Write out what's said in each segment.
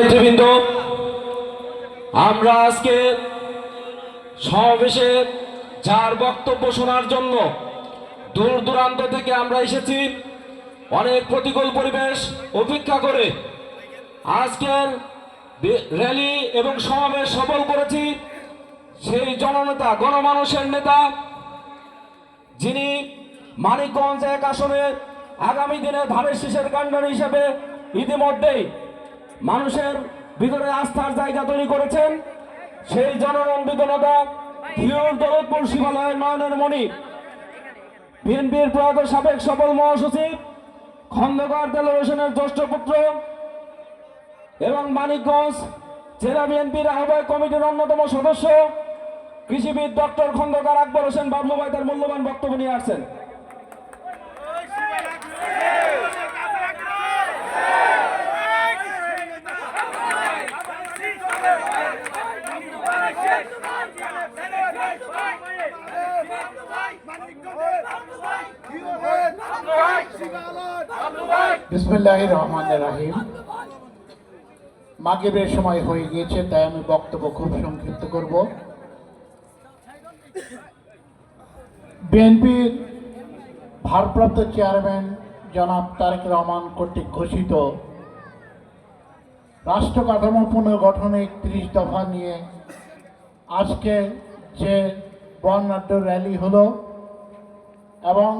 নেতৃবৃন্দ, আমরা আজকে সমাবেশে যার বক্তব্য শোনার জন্য দূর দূরান্ত থেকে আমরা এসেছি। অনেক প্রতিকূল পরিবেশ উপেক্ষা করে আজকের র্যালি এবং সমাবেশ সফল করেছি সেই জননেতা, গণমানুষের নেতা, যিনি মানিকগঞ্জ এক আসনে আগামী দিনে ধানের শীষের কাণ্ডারি হিসেবে ইতিমধ্যেই মানুষের ভিতরে আস্থার জায়গা তৈরি করেছেন সেই জননন্দিত নেতা দৌলতপুর শিবালয়ের নয়নের মণি। বিএনপির প্রয়াত সাবেক সফল মহাসচিব, খন্দকার টেলিভিশনের জ্যেষ্ঠ পুত্র এবং মানিকগঞ্জ জেলা বিএনপির আহ্বায়ক কমিটির অন্যতম সদস্য কৃষিবিদ ডক্টর খন্দকার আকবর হোসেন বাবলু ভাই তার মূল্যবান বক্তব্য নিয়ে আসছেন। বিসমুল্লাহ রহমান রাহিম। মাগিবের সময় হয়ে গিয়েছে, তাই আমি বক্তব্য খুব সংক্ষিপ্ত করব। বিএনপির ভারপ্রাপ্ত চেয়ারম্যান জনাব তারেক রহমান কর্তৃক ঘোষিত রাষ্ট্র কাঠামো পুনর্গঠনে একত্রিশ দফা নিয়ে আজকে যে বর্ণাঢ্য র্যালি হলো এবং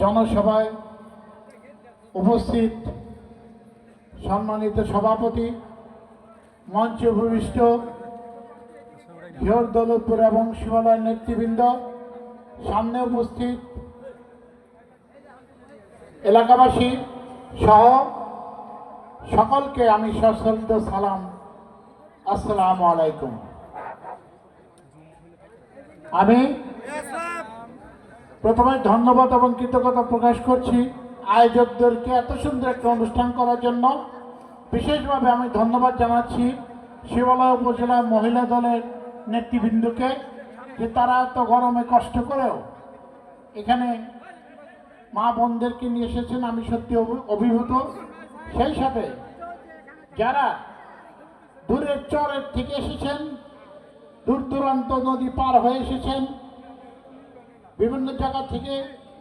জনসভায় উপস্থিত সম্মানিত সভাপতি মঞ্চ ভূমিষ্ঠ ঘিওর দৌলতপুর এবং শিবালয় নেতৃবৃন্দ, সামনে উপস্থিত এলাকাবাসী সহ সকলকে আমি সশ্রদ্ধ সালাম। আসসালামু আলাইকুম। আমি প্রথমে ধন্যবাদ এবং কৃতজ্ঞতা প্রকাশ করছি আয়োজকদেরকে এত সুন্দর একটা অনুষ্ঠান করার জন্য। বিশেষভাবে আমি ধন্যবাদ জানাচ্ছি শিবালয় উপজেলা মহিলা দলের নেতৃবৃন্দকে যে তারা এত গরমে কষ্ট করেও এখানে মা বোনদেরকে নিয়ে এসেছেন, আমি সত্যি অভিভূত। সেই সাথে যারা দূরের চরের থেকে এসেছেন দূর দূরান্ত নদী পার হয়ে এসেছেন বিভিন্ন জায়গা থেকে,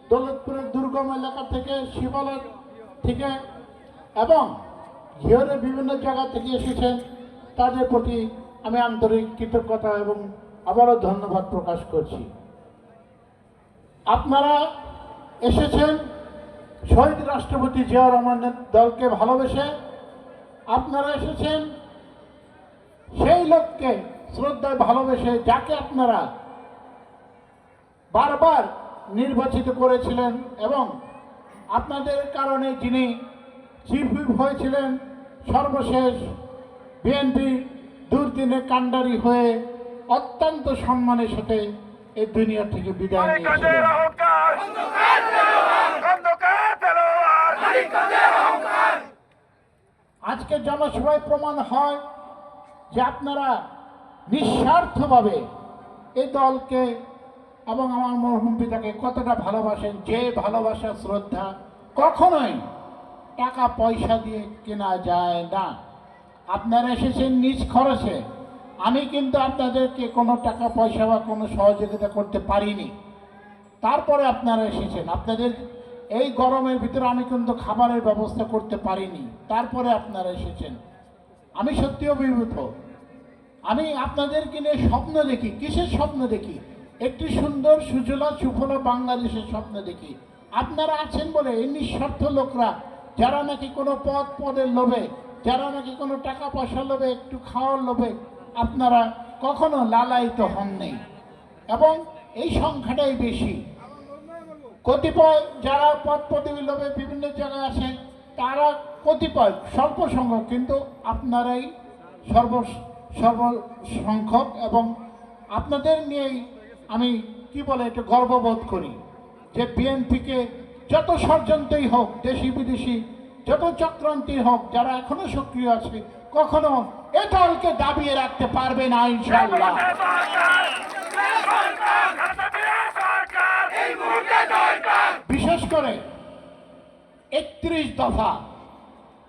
দৌলতপুরের দুর্গম এলাকা থেকে, শিবালয় থেকে এবং ঘিওরের বিভিন্ন জায়গা থেকে এসেছেন। তাদের প্রতি আমি আন্তরিক কৃতজ্ঞতা এবং আবারও ধন্যবাদ প্রকাশ করছি। আপনারা এসেছেন শহীদ রাষ্ট্রপতি জিয়া রহমানের দলকে ভালোবেসে। আপনারা এসেছেন সেই লোককে শ্রদ্ধায় ভালোবেসে, যাকে আপনারা বারবার নির্বাচিত করেছিলেন এবং আপনাদের কারণে যিনি চিফ হুইপ হয়েছিলেন সর্বশেষ বিএনপি দুর্দিনে কাণ্ডারি হয়ে অত্যন্ত সম্মানের সাথে এই দুনিয়া থেকে বিদায় নিয়েছিলেন। আজকে জনসভায় প্রমাণ হয় যে আপনারা নিঃস্বার্থভাবে এই দলকে এবং আমার মরহুম পিতাকে কতটা ভালোবাসেন, যে ভালোবাসা, শ্রদ্ধা, কখনোই টাকা পয়সা দিয়ে কেনা যায় না। আপনারা এসেছেন নিজ খরচে। আমি কিন্তু আপনাদেরকে কোনো টাকা পয়সা বা কোনো সহযোগিতা করতে পারিনি। তারপরে আপনারা এসেছেন। আপনাদের এই গরমের ভিতরে আমি কিন্তু খাবারের ব্যবস্থা করতে পারিনি। তারপরে আপনারা এসেছেন। আমি সত্যি অভিভূত আমি আপনাদেরকে নিয়ে স্বপ্ন দেখি, কিসের স্বপ্ন দেখি? একটি সুন্দর সুজলা সুফলা বাংলাদেশের স্বপ্ন দেখি। আপনারা আছেন বলে এই নিঃস্বার্থ লোকরা, যারা নাকি কোনো পদ পদের লোভে, যারা নাকি কোনো টাকা পয়সা লোভে, একটু খাওয়ার লোভে, আপনারা কখনো লালায়িত হন নেই এবং এই সংখ্যাটাই বেশি। কতিপয় যারা পদ পদবী লোভে বিভিন্ন জায়গায় আসেন তারা কতিপয় স্বল্প সংখ্যক, কিন্তু আপনারাই সর্ব সর্ব, সংখ্যক এবং আপনাদের নিয়েই আমি কি বলে এটা গর্ববোধ করি যে বিএনপিকে যত ষড়যন্ত্রই হোক দেশি বিদেশি যত চক্রান্তি হোক যারা এখনও সক্রিয় আছে কখনো এ দলকে দাবিয়ে রাখতে পারবে না বিশেষ করে একত্রিশ দফা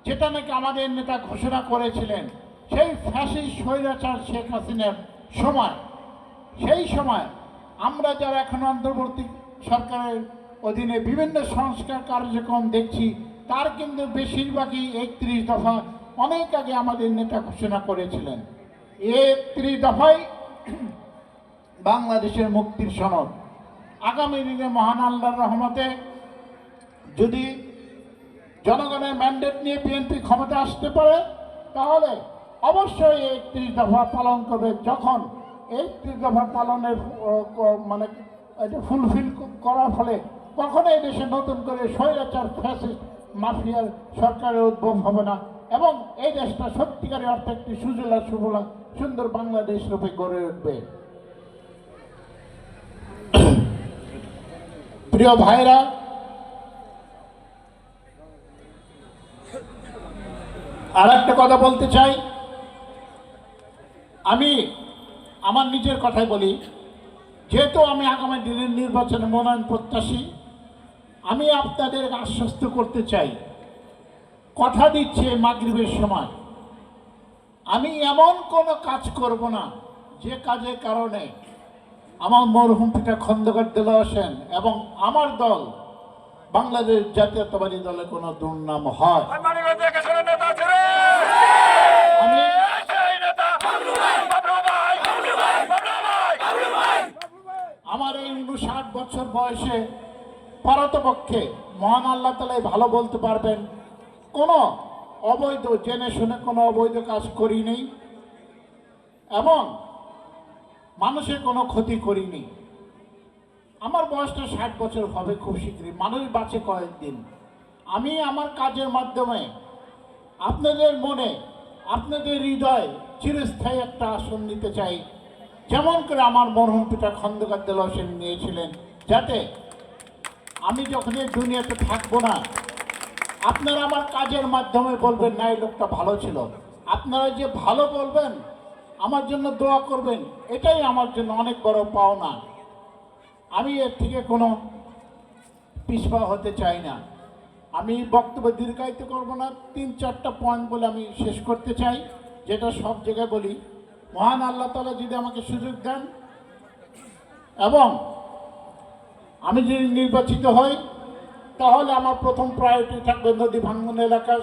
যেটা নাকি আমাদের নেতা ঘোষণা করেছিলেন সেই ফ্যাসিস্ট স্বৈরাচার শেখ হাসিনার সময়। সেই সময় আমরা যারা এখন অন্তর্বর্তী সরকারের অধীনে বিভিন্ন সংস্কার কার্যক্রম দেখছি, তার কিন্তু বেশিরভাগই একত্রিশ দফা অনেক আগে আমাদের নেতা ঘোষণা করেছিলেন। একত্রিশ দফায় বাংলাদেশের মুক্তির সনদ। আগামী দিনে মহান আল্লাহর রহমতে যদি জনগণের ম্যান্ডেট নিয়ে বিএনপি ক্ষমতা আসতে পারে, তাহলে অবশ্যই একত্রিশ দফা পালন করবে যখন একত্রিশ দফা পালনের মানে এটা ফুলফিল করার ফলে কখনো এই দেশে নতুন করে স্বৈরাচার ফ্যাসিস্ট মাফিয়ার সরকারের উদ্ভব হবে না এবং এই দেশটা সত্যিকারের অর্থে একটি সুজলা, সুফলা, সুন্দর বাংলাদেশ রূপে গড়ে উঠবে। প্রিয় ভাইরা আর একটা কথা বলতে চাই। আমি আমার নিজের কথাই বলি, যেহেতু আমি আগামী দিনের নির্বাচনে মনোনয়ন প্রত্যাশী, আমি আপনাদের আশ্বস্ত করতে চাই। কথা দিচ্ছে মাগরিবের সময়। আমি এমন কোনো কাজ করব না, যে কাজের কারণে আমার মরহুম পিতা খন্দকার দেলা হোসেন এবং আমার দল বাংলাদেশ জাতীয়তাবাদী দলে কোনো দুর্নাম হয় মানিকগঞ্জে কিশোরের নেতা আছে রে! আমি সেই নেতা! বাবলু ভাই! বাবলু ভাই! বাবলু ভাই! আমার এই উনষাট বছর বয়সে পারতপক্ষে মহান আল্লাহ তালাই ভালো বলতে পারবেন। কোনো অবৈধ, জেনে শুনে কোনো অবৈধ কাজ করিনি এবং মানুষের কোনো ক্ষতি করিনি আমার বয়সটা ষাট বছর হবে খুব শীঘ্রই, মানুষ বাঁচে কয়েকদিন। আমি আমার কাজের মাধ্যমে আপনাদের মনে, আপনাদের হৃদয়ে চিরস্থায়ী একটা আসন নিতে চাই। যেমন করে আমার মরহুম পিতা খন্দকার দেল হোসেন নিয়েছিলেন। যাতে আমি যখন এই দুনিয়াতে থাকব না, আপনারা আমার কাজের মাধ্যমে বলবেন, না, এই লোকটা ভালো ছিল। আপনারা যে ভালো বলবেন, আমার জন্য দোয়া করবেন, এটাই আমার জন্য অনেক বড় পাওনা। আমি এর থেকে কোনো পিছপা হতে চাই না। আমি বক্তব্য দীর্ঘায়িত করব না, তিন চারটা পয়েন্ট বলে আমি শেষ করতে চাই, যেটা সব জায়গায় বলি। মহান আল্লাহ তালা যদি আমাকে সুযোগ দেন, এবং আমি যদি নির্বাচিত হই, তাহলে আমার প্রথম প্রায়োরিটি থাকবে নদী ভাঙ্গন এলাকার,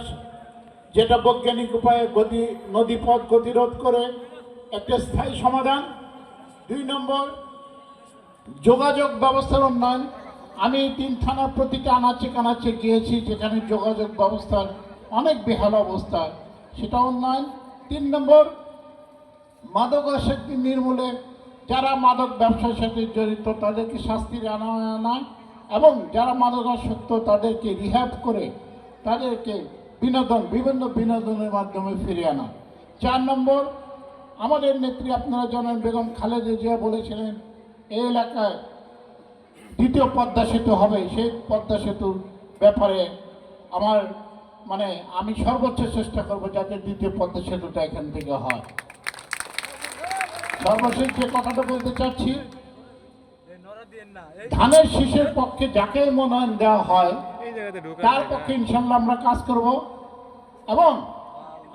যেটা বৈজ্ঞানিক উপায়ে গতি, নদীপথ গতিরোধ করে একটা স্থায়ী সমাধান। দুই নম্বর, যোগাযোগ ব্যবস্থার উন্নয়ন। আমি তিন থানার প্রতিটা আনাচে কানাচে গিয়েছি, যেখানে যোগাযোগ ব্যবস্থার অনেক বেহাল অবস্থা, সেটা উন্নয়ন। তিন নম্বর, মাদকাসক্তি নির্মূলে যারা মাদক ব্যবসার সাথে জড়িত তাদেরকে শাস্তির আনা আনা এবং যারা মাদকাসক্ত তাদেরকে রিহ্যাব করে তাদেরকে বিনোদন, বিভিন্ন বিনোদনের মাধ্যমে ফিরিয়ে আনা। চার নম্বর, আমাদের নেত্রী আপনারা জানেন, বেগম খালেদা জিয়া বলেছিলেন এই এলাকায় দ্বিতীয় পদ্মা সেতু হবে। সেই পদ্মা সেতুর ব্যাপারে আমার মানে আমি সর্বোচ্চ চেষ্টা করব যাতে দ্বিতীয় পদ্মা সেতুটা এখান থেকে হয়। সর্বশেষ যে কথাটা বলতে চাচ্ছি ধানের শীষের পক্ষে যাকে মনোনয়ন দেওয়া হয় তার পক্ষে ইনশাল্লাহ আমরা কাজ করব। এবং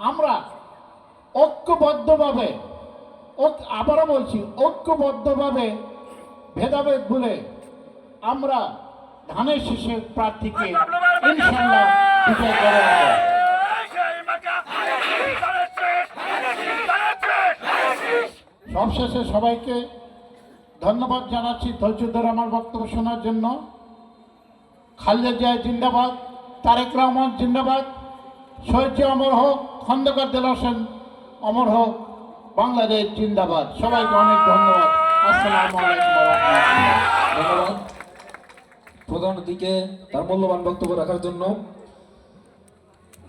আমরা ঐক্যবদ্ধভাবে ঐক- আবারও বলছি ঐক্যবদ্ধভাবে ভেদাভেদ ভুলে আমরা ধানের শীষের প্রার্থীকে ইনশাল্লাহ বিজয় করে দেব। এই সেই মার্কা! ধানের শীষ! ধানের শীষ! সবশেষে সবাইকে ধন্যবাদ জানাচ্ছি ধৈর্য ধরে আমার বক্তব্য শোনার জন্য। খালেদা জিয়া জিন্দাবাদ, তারেক রহমান জিন্দাবাদ, শহীদ অমর হোক, খন্দকার দেল হোসেন অমর হোক, বাংলাদেশ জিন্দাবাদ। সবাইকে অনেক ধন্যবাদ। আসসালামু ধন্যবাদ। প্রধান অতিথিকে তার মূল্যবান বক্তব্য রাখার জন্য